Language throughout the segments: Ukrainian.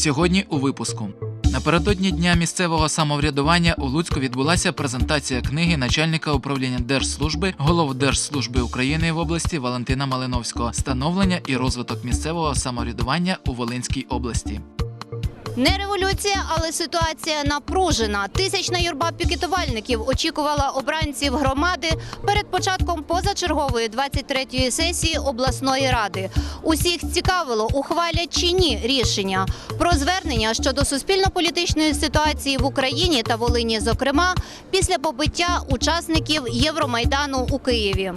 Сьогодні у випуску. Напередодні дня місцевого самоврядування у Луцьку відбулася презентація книги начальника управління Держслужби, голов Держслужби України в області Валентина Малиновського Становлення і розвиток місцевого самоврядування у Волинській області. Не революція, але ситуація напружена. Тисячна юрба пікетувальників очікувала обранців громади перед початком позачергової 23-ї сесії обласної ради. Усіх цікавило, ухвалять чи ні рішення про звернення щодо суспільно-політичної ситуації в Україні та Волині, зокрема, після побиття учасників Євромайдану у Києві.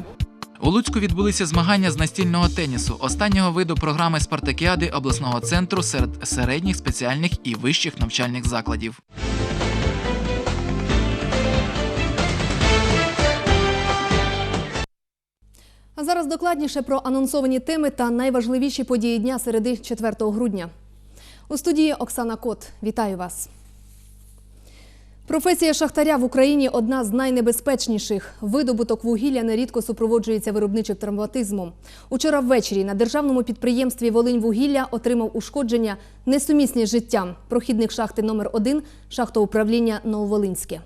У Луцьку відбулися змагання з настільного тенісу, останнього виду програми спартакіади обласного центру серед середніх, спеціальних і вищих навчальних закладів. А зараз докладніше про анонсовані теми та найважливіші події дня середи 4 грудня. У студії Оксана Кот. Вітаю вас. Професія шахтаря в Україні одна з найнебезпечніших. Видобуток вугілля нерідко супроводжується виробничим травматизмом. Учора ввечері на державному підприємстві Волиньвугілля отримав ушкодження несумісні з життям. Прохідник шахти номер 1 шахтоуправління Нововолинське.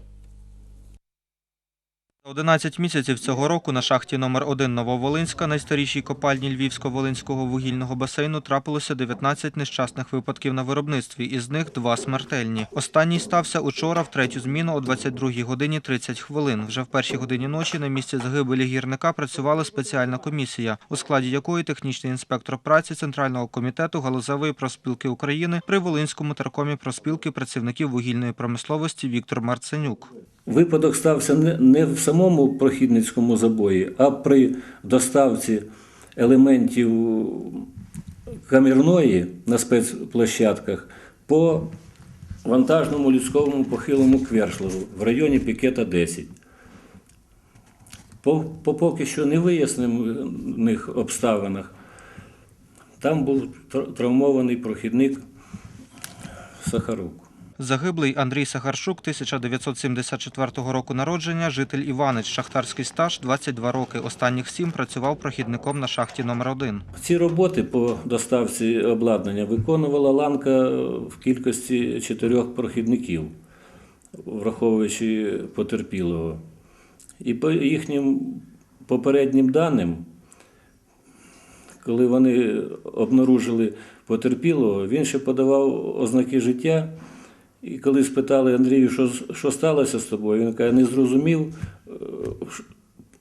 11 місяців цього року на шахті номер 1 Нововолинська, найстарішій копальні Львівсько-Волинського вугільного басейну, трапилося 19 нещасних випадків на виробництві, із них два смертельні. Останній стався учора в третю зміну о 22 годині 30 хвилин. Вже в першій годині ночі на місці загибелі гірника працювала спеціальна комісія, у складі якої технічний інспектор праці Центрального комітету галузевої проспілки України при Волинському теркомі проспілки працівників вугільної промисловості Віктор Марценюк. Випадок стався не- в самому прохідницькому забої, а при доставці елементів камірної на спецплощадках по вантажному людському похилому квершливу в районі Пікета 10. По, по поки що не вияснених обставинах там був травмований прохідник Сахарук. Загиблий Андрій Сахарчук, 1974 року народження, житель Іванич, шахтарський стаж 22 роки. Останніх сім працював прохідником на шахті номер 1 Ці роботи по доставці обладнання виконувала ланка в кількості чотирьох прохідників, враховуючи потерпілого. І по їхнім попереднім даним, коли вони обнаружили потерпілого, він ще подавав ознаки життя. І коли спитали Андрію, що, що сталося з тобою, він каже, не зрозумів, е,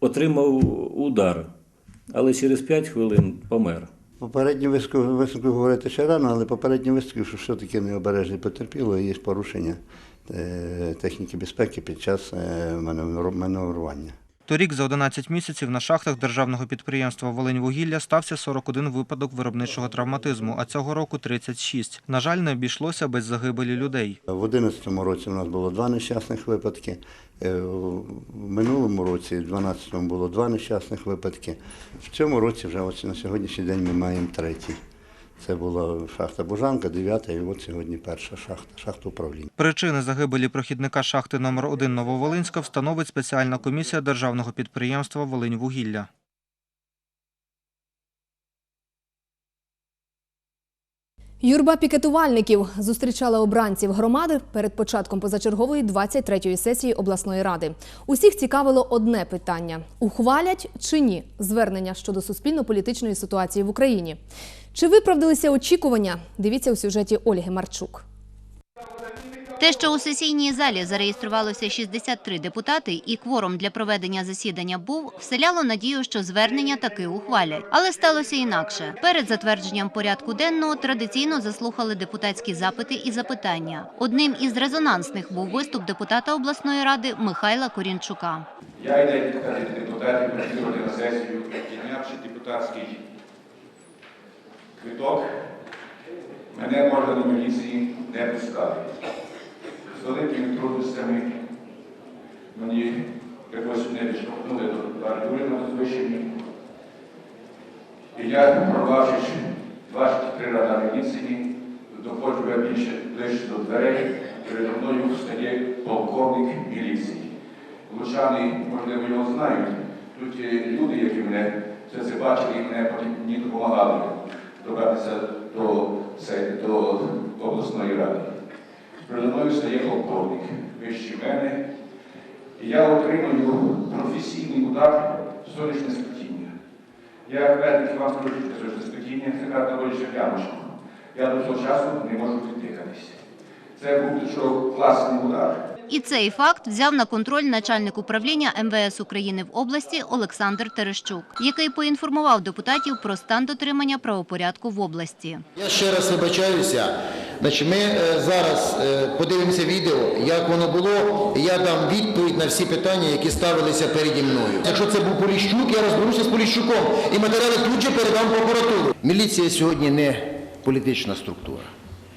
отримав удар, але через 5 хвилин помер. Попередні висновки, висновки говорити ще рано, але попередні висновки, що все-таки необережні потерпіло, і є порушення е, техніки безпеки під час е, маневру- маневрування. Торік за 11 місяців на шахтах державного підприємства «Волиньвугілля» стався 41 випадок виробничого травматизму, а цього року 36. На жаль, не обійшлося без загибелі людей. В 2011 році у нас було два нещасних випадки. е, В минулому році, в 2012 було два нещасних випадки. В цьому році вже ось на сьогоднішній день ми маємо третій. Це була шахта Бужанка, дев'ята, і от сьогодні перша шахта, шахта управління. Причини загибелі прохідника шахти номер 1 Нововолинська встановить спеціальна комісія державного підприємства «Волиньвугілля». Юрба пікетувальників зустрічала обранців громади перед початком позачергової 23-ї сесії обласної ради. Усіх цікавило одне питання: ухвалять чи ні звернення щодо суспільно-політичної ситуації в Україні. Чи виправдалися очікування? Дивіться у сюжеті Ольги Марчук. Те, що у сесійній залі зареєструвалося 63 депутати і кворум для проведення засідання був, вселяло надію, що звернення таки ухвалять. Але сталося інакше. Перед затвердженням порядку денного традиційно заслухали депутатські запити і запитання. Одним із резонансних був виступ депутата обласної ради Михайла Корінчука. Я і декілька депутатів приїхали на сесію, піднявши депутатський квиток, мене можна до міліції не пускати. З великими трудностями мені якось не відштовхнули до бардури на звичайні. І я, пробавши 23 ради міліції, доходжу я більше ближче до дверей, передо мною стає полковник міліції. Лучани, можливо, його знають. Тут є люди, які мене це бачили і мене потім допомагали добратися до, до обласної. ради. Передо мною стає полковник вище мене, і я отримую професійний удар сонячне спотіння. Я ведник вам скажу, що сонячне спотіння це карта боляче ямочку. Я до цього часу не можу віддихатися. Це був що класний удар. І цей факт взяв на контроль начальник управління МВС України в області Олександр Терещук, який поінформував депутатів про стан дотримання правопорядку в області. Я ще раз вибачаюся. Значить, ми е, зараз е, подивимося відео, як воно було, я дам відповідь на всі питання, які ставилися переді мною. Якщо це був Поліщук, я розберуся з Поліщуком і матеріали тут же передам прокуратуру. Міліція сьогодні не політична структура.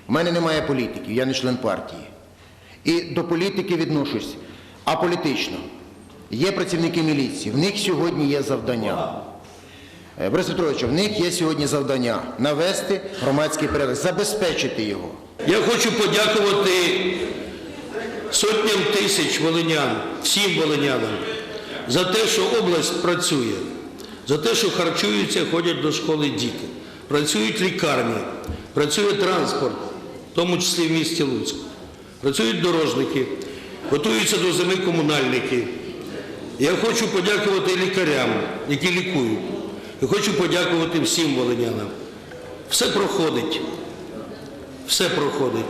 У мене немає політиків, я не член партії. І до політики відношусь аполітично. Є працівники міліції, в них сьогодні є завдання. Е, Борис Петрович, в них є сьогодні завдання навести громадський порядок, забезпечити його. Я хочу подякувати сотням тисяч волинян, всім волинянам, за те, що область працює, за те, що харчуються, ходять до школи діти, працюють лікарні, працює транспорт, в тому числі в місті Луцьку, працюють дорожники, готуються до зими комунальники. Я хочу подякувати лікарям, які лікують. Я хочу подякувати всім волинянам. Все проходить все проходить.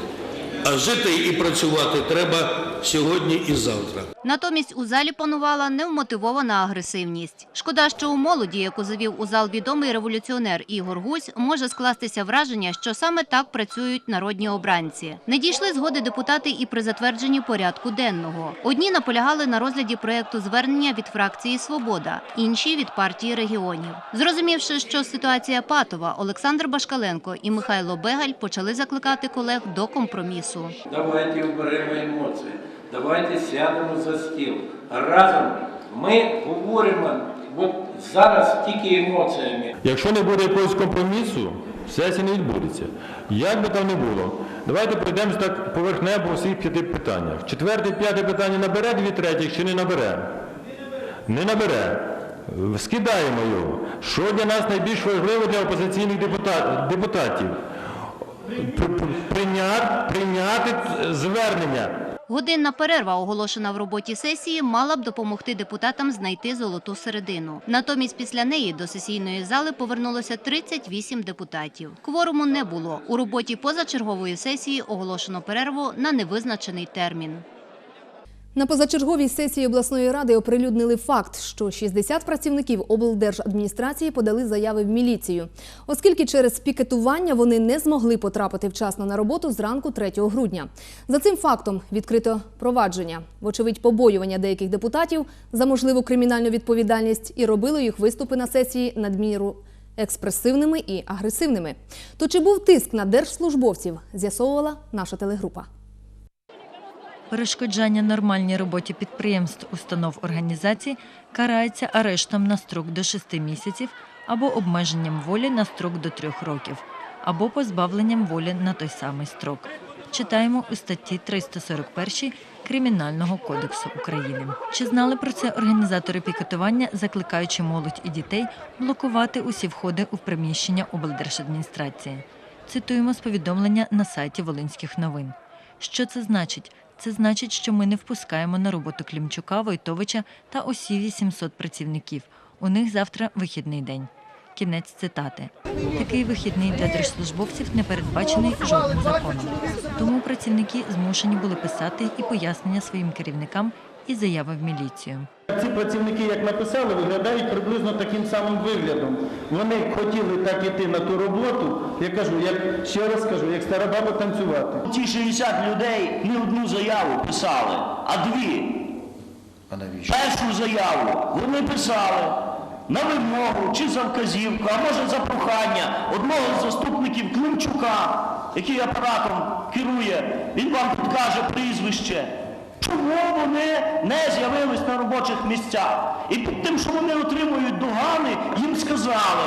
А жити і працювати треба сьогодні і завтра. Натомість у залі панувала невмотивована агресивність. Шкода, що у молоді, яку завів у зал відомий революціонер Ігор Гусь, може скластися враження, що саме так працюють народні обранці. Не дійшли згоди депутати і при затвердженні порядку денного. Одні наполягали на розгляді проєкту звернення від фракції Свобода, інші від партії регіонів. Зрозумівши, що ситуація патова, Олександр Башкаленко і Михайло Бегаль почали закликати колег до компромісу. Давайте уберемо емоції, давайте сядемо за стіл. Разом ми говоримо от зараз тільки емоціями. Якщо не буде якогось компромісу, сесія не відбудеться. Як би там не було, давайте пройдемо так поверхнево по всіх п'яти питаннях. Четверте, п'яте питання набере дві третіх чи не набере? Не набере. Скидаємо його. Що для нас найбільш важливо для опозиційних депутатів? Пр- пр- Прийняти, прийняти звернення. Годинна перерва, оголошена в роботі сесії, мала б допомогти депутатам знайти золоту середину. Натомість після неї до сесійної зали повернулося 38 депутатів. Кворуму не було. У роботі позачергової сесії оголошено перерву на невизначений термін. На позачерговій сесії обласної ради оприлюднили факт, що 60 працівників облдержадміністрації подали заяви в міліцію, оскільки через пікетування вони не змогли потрапити вчасно на роботу зранку 3 грудня. За цим фактом відкрито провадження, вочевидь, побоювання деяких депутатів за можливу кримінальну відповідальність і робило їх виступи на сесії надміру експресивними і агресивними. То чи був тиск на держслужбовців, з'ясовувала наша телегрупа. Перешкоджання нормальній роботі підприємств, установ організацій карається арештом на строк до 6 місяців або обмеженням волі на строк до 3 років, або позбавленням волі на той самий строк. Читаємо у статті 341 Кримінального кодексу України. Чи знали про це організатори пікетування, закликаючи молодь і дітей блокувати усі входи у приміщення облдержадміністрації? Цитуємо з повідомлення на сайті Волинських новин. Що це значить? Це значить, що ми не впускаємо на роботу Клімчука, Войтовича та усі 800 працівників. У них завтра вихідний день. Кінець цитати. Такий вихідний для держслужбовців не передбачений жодним законом. Тому працівники змушені були писати і пояснення своїм керівникам і заяви в міліцію. Ці працівники, як написали, виглядають приблизно таким самим виглядом. Вони хотіли так іти на ту роботу, я кажу, як ще раз кажу, як стара баба танцювати. Ті 60 людей не одну заяву писали, а дві. А навіщо? Першу заяву вони писали на вимогу чи за вказівку, а може за прохання одного з заступників Климчука, який апаратом керує, він вам підкаже прізвище. Чому вони не з'явились на робочих місцях? І під тим, що вони отримують догани, їм сказали,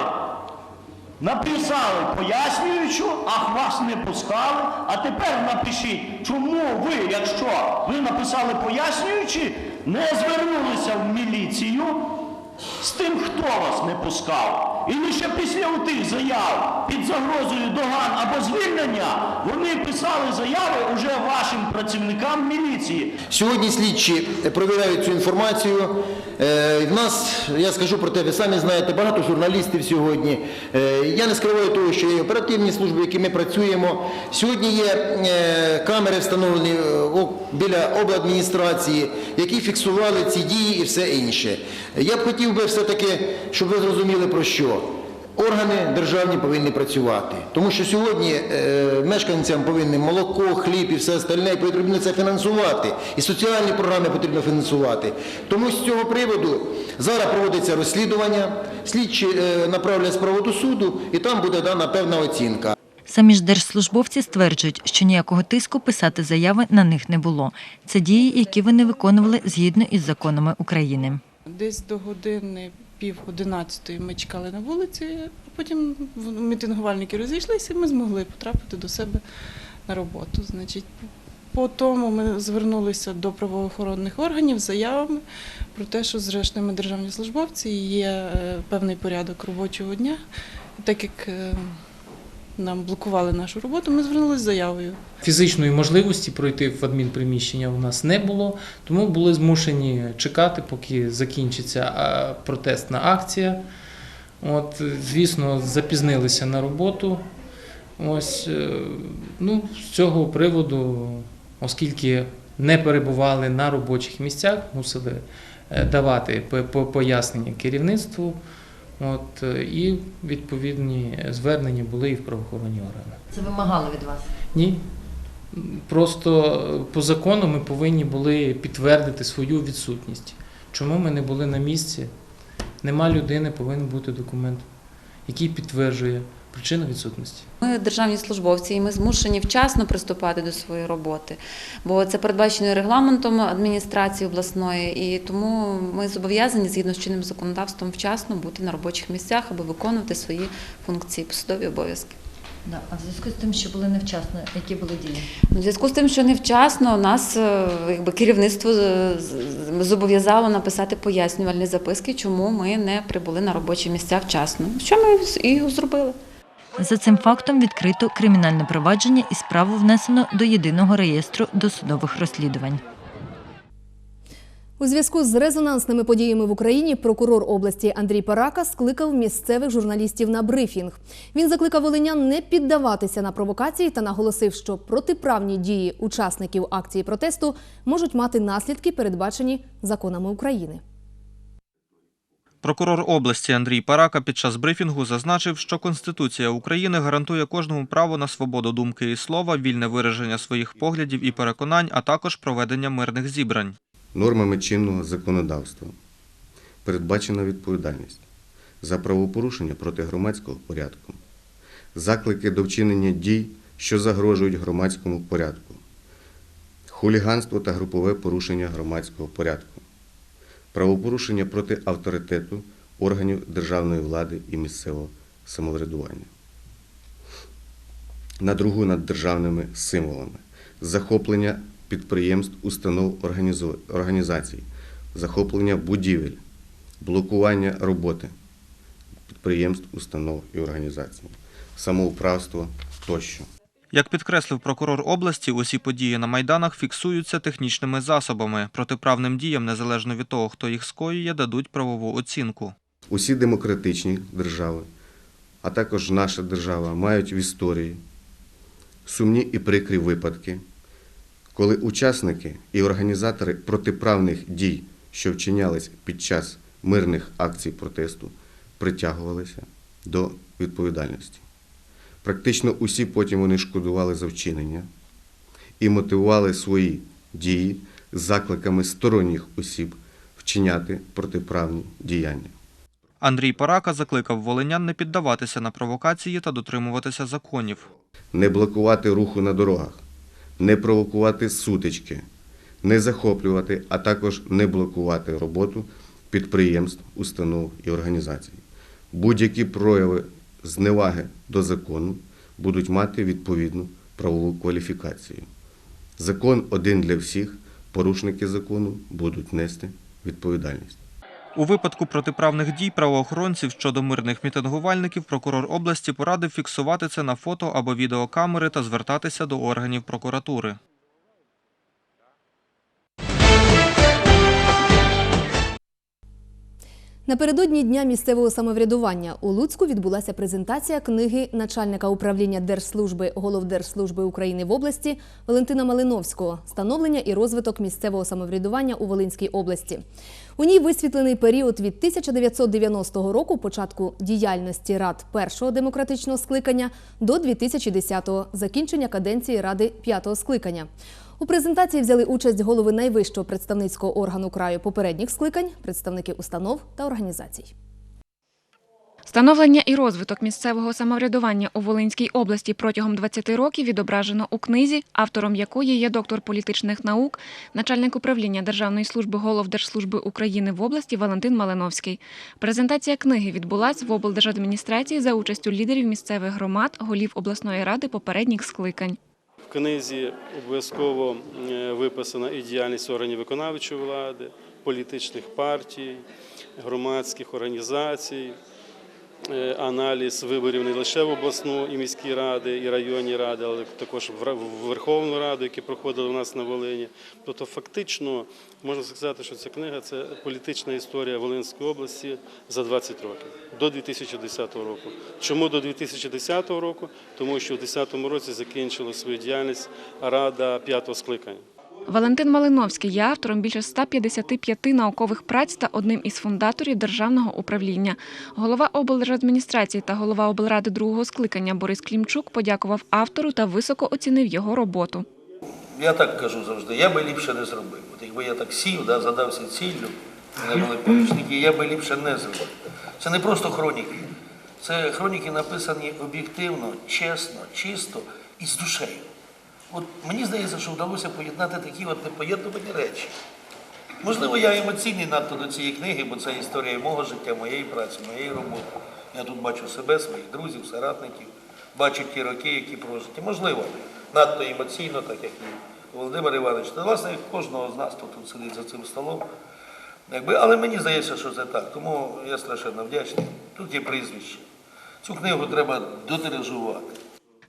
Написали пояснюючу, ах вас не пускали. А тепер напишіть, чому ви, якщо ви написали пояснюючи, не звернулися в міліцію з тим, хто вас не пускав. І лише після тих заяв під загрозою доган або звільнення вони писали заяви уже вашим працівникам міліції. Сьогодні слідчі перевіряють цю інформацію. Е, В нас, я скажу про те, ви самі знаєте, багато журналістів сьогодні. Е, Я не скриваю того, що є оперативні служби, які ми працюємо. Сьогодні є е, камери встановлені біля обладміністрації, які фіксували ці дії і все інше. Я б хотів би все-таки, щоб ви зрозуміли про що. Органи державні повинні працювати, тому що сьогодні е, мешканцям повинні молоко, хліб і все остальне, і потрібно це фінансувати. І соціальні програми потрібно фінансувати. Тому з цього приводу зараз проводиться розслідування, слідчі е, направлять справу до суду, і там буде дана певна оцінка. Самі ж держслужбовці стверджують, що ніякого тиску писати заяви на них не було. Це дії, які вони виконували згідно із законами України. Десь до години пів одинадцятої ми чекали на вулиці, а потім мітингувальники розійшлися, і ми змогли потрапити до себе на роботу. Значить, по тому ми звернулися до правоохоронних органів з заявами про те, що зрештою ми державні службовці є е, певний порядок робочого дня. Так як е, нам блокували нашу роботу, ми звернулися з заявою. Фізичної можливості пройти в адмінприміщення у нас не було, тому були змушені чекати, поки закінчиться протестна акція. От, звісно, запізнилися на роботу. Ось, е, ну, з цього приводу, оскільки не перебували на робочих місцях, мусили е, давати по- по- пояснення керівництву. От, е, і відповідні звернення були і в правоохоронні органи. Це вимагали від вас. Ні. Просто е, по закону ми повинні були підтвердити свою відсутність. Чому ми не були на місці? Нема людини, повинен бути документ, який підтверджує причину відсутності. Ми державні службовці, і ми змушені вчасно приступати до своєї роботи, бо це передбачено регламентом адміністрації обласної, і тому ми зобов'язані згідно з чинним законодавством вчасно бути на робочих місцях, аби виконувати свої функції, посадові обов'язки. Да. А в зв'язку з тим, що були невчасно, які були дії? У зв'язку з тим, що невчасно нас е, якби керівництво зобов'язало написати пояснювальні записки, чому ми не прибули на робочі місця вчасно. Що ми і зробили. За цим фактом відкрито кримінальне провадження і справу внесено до єдиного реєстру досудових розслідувань. У зв'язку з резонансними подіями в Україні прокурор області Андрій Парака скликав місцевих журналістів на брифінг. Він закликав волинян не піддаватися на провокації та наголосив, що протиправні дії учасників акції протесту можуть мати наслідки, передбачені законами України. Прокурор області Андрій Парака під час брифінгу зазначив, що Конституція України гарантує кожному право на свободу думки і слова, вільне вираження своїх поглядів і переконань, а також проведення мирних зібрань. Нормами чинного законодавства передбачена відповідальність за правопорушення проти громадського порядку, заклики до вчинення дій, що загрожують громадському порядку, хуліганство та групове порушення громадського порядку, правопорушення проти авторитету органів державної влади і місцевого самоврядування, надруху над державними символами, захоплення підприємств, установ, організацій, захоплення будівель, блокування роботи підприємств, установ і організацій, самоуправство тощо. Як підкреслив прокурор області, усі події на майданах фіксуються технічними засобами. Протиправним діям, незалежно від того, хто їх скоює, дадуть правову оцінку. Усі демократичні держави, а також наша держава, мають в історії сумні і прикрі випадки, коли учасники і організатори протиправних дій, що вчинялись під час мирних акцій протесту, притягувалися до відповідальності. Практично усі потім вони шкодували за вчинення і мотивували свої дії закликами сторонніх осіб вчиняти протиправні діяння. Андрій Парака закликав волинян не піддаватися на провокації та дотримуватися законів. не блокувати руху на дорогах, не провокувати сутички, не захоплювати, а також не блокувати роботу підприємств, установ і організацій. Будь-які прояви зневаги до закону будуть мати відповідну правову кваліфікацію. Закон один для всіх, порушники закону будуть нести відповідальність. У випадку протиправних дій правоохоронців щодо мирних мітингувальників прокурор області порадив фіксувати це на фото або відеокамери та звертатися до органів прокуратури. Напередодні дня місцевого самоврядування у Луцьку відбулася презентація книги начальника управління Держслужби Головдержслужби України в області Валентина Малиновського Становлення і розвиток місцевого самоврядування у Волинській області. У ній висвітлений період від 1990 року, початку діяльності рад першого демократичного скликання, до 2010-го, закінчення каденції ради п'ятого скликання. У презентації взяли участь голови найвищого представницького органу краю попередніх скликань, представники установ та організацій. Становлення і розвиток місцевого самоврядування у Волинській області протягом 20 років відображено у книзі, автором якої є доктор політичних наук, начальник управління Державної служби Головдержслужби України в області Валентин Малиновський. Презентація книги відбулась в облдержадміністрації за участю лідерів місцевих громад, голів обласної ради попередніх скликань. Книзі обов'язково е, виписана і діяльність органів виконавчої влади, політичних партій, громадських організацій, аналіз виборів не лише в обласну і міські ради, і районні ради, але також в Верховну Раду, які проходили у нас на Волині. Тобто, фактично можна сказати, що ця книга це політична історія Волинської області за 20 років до 2010 року. Чому до 2010 року? Тому що у 2010 році закінчила свою діяльність Рада п'ятого скликання. Валентин Малиновський є автором більше 155 наукових праць та одним із фундаторів державного управління. Голова облдержадміністрації та голова облради другого скликання Борис Клімчук подякував автору та високо оцінив його роботу. Я так кажу завжди, я би ліпше не зробив. От якби я так сів, да, задався ціллю, мене були помічники, я би ліпше не зробив. Це не просто хроніки. Це хроніки написані об'єктивно, чесно, чисто і з душею. От мені здається, що вдалося поєднати такі от непоєднувані речі. Можливо, я емоційний надто до цієї книги, бо це історія мого життя, моєї праці, моєї роботи. Я тут бачу себе, своїх друзів, соратників, бачу ті роки, які прожиті. Можливо, надто емоційно, так як і Володимир Іванович. Та власне кожного з нас, хто тут сидить за цим столом. Якби, але мені здається, що це так. Тому я страшенно вдячний. Тут є прізвище. Цю книгу треба дотиражувати.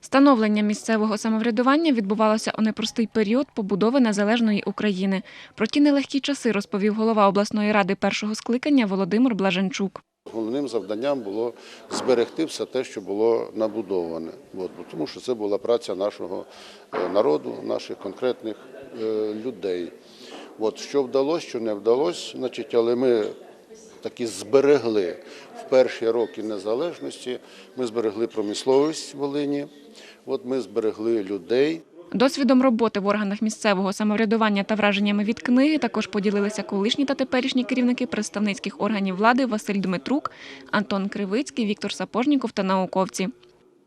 Становлення місцевого самоврядування відбувалося у непростий період побудови незалежної України. Про ті нелегкі часи розповів голова обласної ради першого скликання Володимир Блаженчук. Головним завданням було зберегти все те, що було набудоване. Тому що це була праця нашого е, народу, наших конкретних е, людей. Що вдалося, що не вдалося, значить, але ми таки зберегли в перші роки незалежності, ми зберегли промисловість в Волині, от ми зберегли людей. Досвідом роботи в органах місцевого самоврядування та враженнями від книги також поділилися колишні та теперішні керівники представницьких органів влади Василь Дмитрук, Антон Кривицький, Віктор Сапожніков та науковці.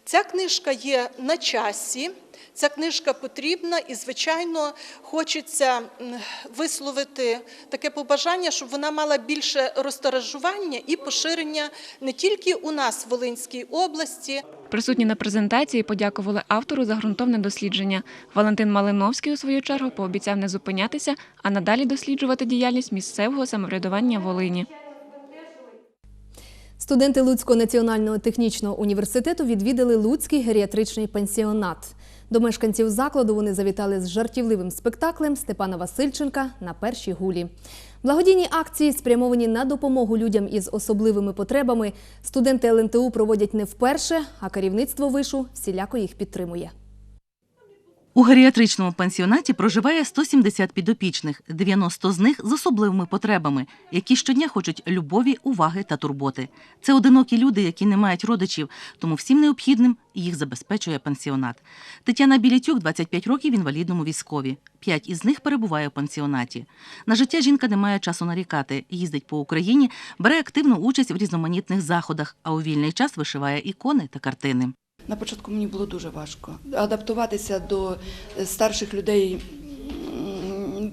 Ця книжка є на часі, ця книжка потрібна і, звичайно, хочеться висловити таке побажання, щоб вона мала більше розтиражування і поширення не тільки у нас в Волинській області. Присутні на презентації подякували автору за ґрунтовне дослідження. Валентин Малиновський, у свою чергу, пообіцяв не зупинятися, а надалі досліджувати діяльність місцевого самоврядування Волині. Студенти Луцького національного технічного університету відвідали Луцький геріатричний пансіонат. До мешканців закладу вони завітали з жартівливим спектаклем Степана Васильченка на першій гулі. Благодійні акції, спрямовані на допомогу людям із особливими потребами, студенти ЛНТУ проводять не вперше, а керівництво вишу всіляко їх підтримує. У геріатричному пансіонаті проживає 170 підопічних, 90 з них з особливими потребами, які щодня хочуть любові, уваги та турботи. Це одинокі люди, які не мають родичів, тому всім необхідним їх забезпечує пансіонат. Тетяна Білітюк, 25 років, в інвалідному військові. П'ять із них перебуває у пансіонаті. На життя жінка не має часу нарікати. Їздить по Україні, бере активну участь в різноманітних заходах, а у вільний час вишиває ікони та картини. На початку мені було дуже важко. Адаптуватися до е, старших людей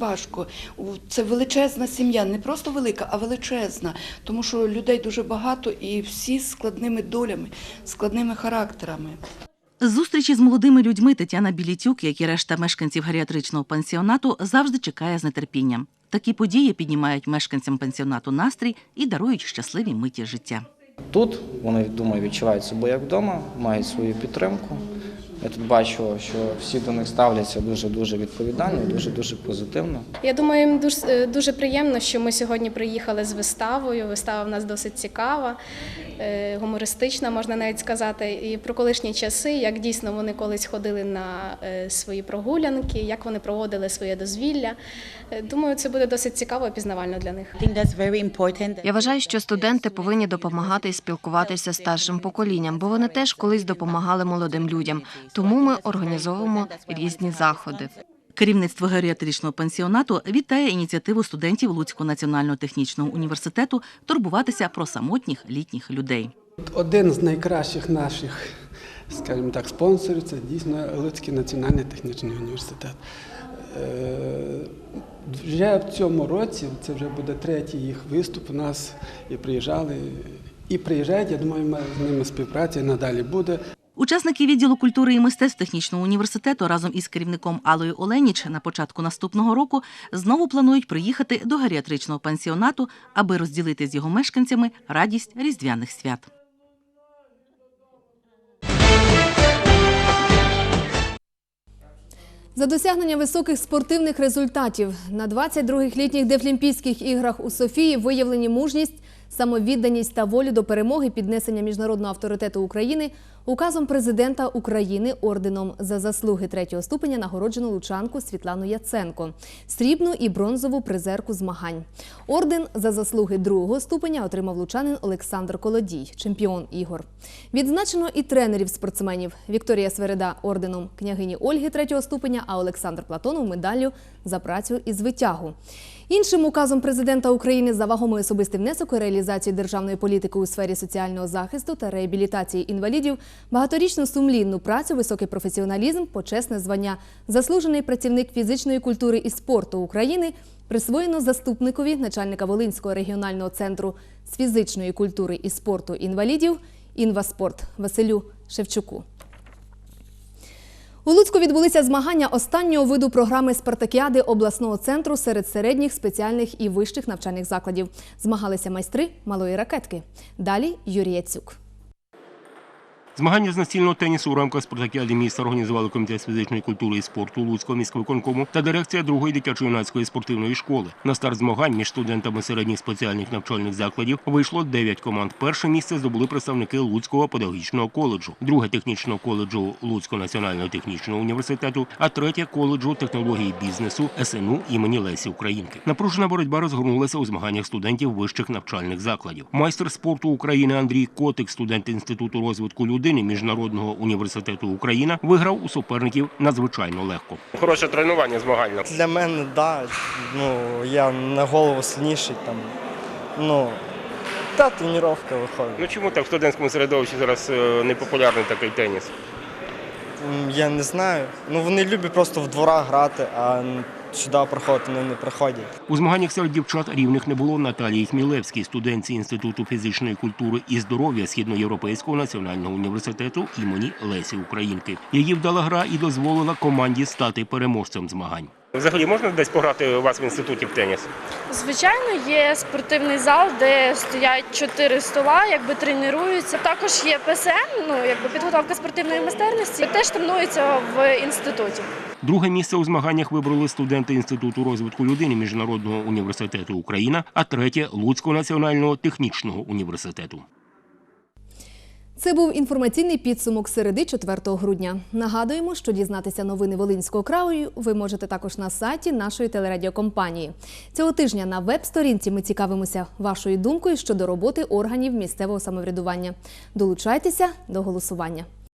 важко. Це величезна сім'я, не просто велика, а величезна, тому що людей дуже багато і всі з складними долями, складними характерами. Зустрічі з молодими людьми Тетяна Білітюк, як і решта мешканців геріатричного пансіонату, завжди чекає з нетерпінням. Такі події піднімають мешканцям пенсіонату настрій і дарують щасливі миті життя. Тут вони думаю, відчувають себе як вдома, мають свою підтримку. Я тут бачу, що всі до них ставляться дуже дуже відповідально, дуже дуже позитивно. Я думаю, їм дуже, е, дуже приємно, що ми сьогодні приїхали з виставою. Вистава в нас досить цікава, е, гумористична, можна навіть сказати, і про колишні часи, як дійсно вони колись ходили на е, свої прогулянки, як вони проводили своє дозвілля. Думаю, це буде досить цікаво і пізнавально для них. Я вважаю, що студенти повинні допомагати і спілкуватися з старшим поколінням, бо вони теж колись допомагали молодим людям. Тому ми організовуємо різні заходи. Керівництво геріатричного пансіонату вітає ініціативу студентів Луцького національного технічного університету турбуватися про самотніх літніх людей. Один з найкращих наших, скажімо так, спонсорів це дійсно Луцький національний технічний університет. Е, Вже в цьому році, це вже буде третій їх виступ у нас, і приїжджали, і приїжджають, я думаю, ми з ними співпраця і надалі буде. Учасники відділу культури і мистецтв технічного університету разом із керівником Алою Оленіч на початку наступного року знову планують приїхати до геріатричного пансіонату, аби розділити з його мешканцями радість різдвяних свят. За досягнення високих спортивних результатів на 22-х літніх Дефлімпійських іграх у Софії виявлені мужність, самовідданість та волю до перемоги, піднесення міжнародного авторитету України указом президента України орденом за заслуги третього ступеня нагороджено лучанку Світлану Яценко, срібну і бронзову призерку змагань. Орден за заслуги другого ступеня отримав лучанин Олександр Колодій, чемпіон ігор. Відзначено і тренерів спортсменів Вікторія Свереда орденом княгині Ольги третього ступеня, а Олександр Платонов медаллю за працю із витягу. Іншим указом президента України за вагомий особистий внесок у реалізацію державної політики у сфері соціального захисту та реабілітації інвалідів, багаторічну сумлінну працю, високий професіоналізм, почесне звання, заслужений працівник фізичної культури і спорту України присвоєно заступникові начальника Волинського регіонального центру з фізичної культури і спорту інвалідів «Інваспорт» Василю Шевчуку. У Луцьку відбулися змагання останнього виду програми Спартакіади обласного центру серед середніх, спеціальних і вищих навчальних закладів. Змагалися майстри малої ракетки. Далі Юрій Яцюк. Змагання з настільного тенісу у рамках спартакіади міста організували комітет з фізичної культури і спорту Луцького міськвиконкому та дирекція другої дитячо-юнацької спортивної школи. На старт змагань між студентами середніх спеціальних навчальних закладів вийшло 9 команд. Перше місце здобули представники Луцького педагогічного коледжу, друге технічного коледжу Луцького національного технічного університету, а третє коледжу технології бізнесу СНУ імені Лесі Українки. Напружена боротьба розгорнулася у змаганнях студентів вищих навчальних закладів. Майстер спорту України Андрій Котик, студент інституту розвитку людини Міжнародного університету Україна, виграв у суперників надзвичайно легко. Хороше тренування змагальне. Для мене, да. Ну, я на голову сильніший там. Ну, та тренування виходить. Ну чому так в студентському середовищі зараз е, непопулярний такий теніс? Я не знаю. Ну вони люблять просто в дворах грати, а сюди приходити вони не приходять. У змаганнях серед дівчат рівних не було Наталії Хмілевській, студентці Інституту фізичної культури і здоров'я Східноєвропейського національного університету імені Лесі Українки. Її вдала гра і дозволила команді стати переможцем змагань. Взагалі можна десь пограти у вас в інституті в теніс? Звичайно, є спортивний зал, де стоять чотири стола, якби тренуються. Також є ПСМ, ну якби підготовка спортивної майстерності. Теж тренуються в інституті. Друге місце у змаганнях вибрали студенти Інституту розвитку людини Міжнародного університету Україна, а третє Луцького національного технічного університету. Це був інформаційний підсумок середи 4 грудня. Нагадуємо, що дізнатися новини Волинського краю ви можете також на сайті нашої телерадіокомпанії. Цього тижня на веб-сторінці ми цікавимося вашою думкою щодо роботи органів місцевого самоврядування. Долучайтеся до голосування.